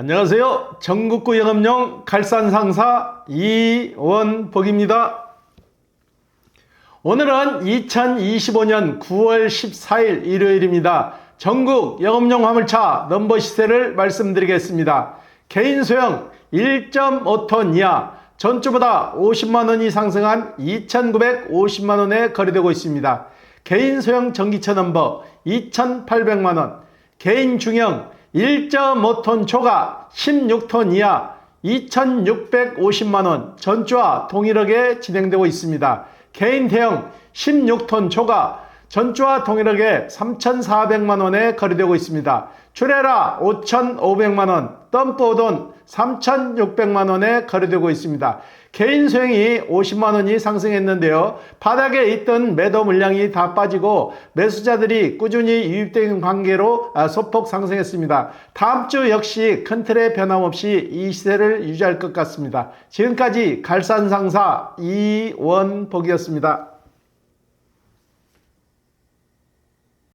안녕하세요. 전국구 영업용 갈산상사 이원복입니다. 오늘은 2025년 9월 14일 일요일입니다. 전국 영업용 화물차 넘버 시세를 말씀드리겠습니다. 개인 소형 1.5톤 이하 전주보다 50만원이 상승한 2,950만원에 거래되고 있습니다. 개인 소형 전기차 넘버 2,800만원, 개인 중형 1.5톤 초과 16톤 이하 2,650만원 전주와 동일하게 진행되고 있습니다. 개인 대형 16톤 초과 전주와 동일하게 3,400만원에 거래되고 있습니다. 출애라 5,500만 원, 덤프오돈 3,600만 원에 거래되고 있습니다. 개인 소형이 50만 원이 상승했는데요. 바닥에 있던 매도 물량이 다 빠지고 매수자들이 꾸준히 유입된 관계로 아, 소폭 상승했습니다. 다음 주 역시 큰 틀의 변함없이 이 시세를 유지할 것 같습니다. 지금까지 갈산상사 이원복이었습니다.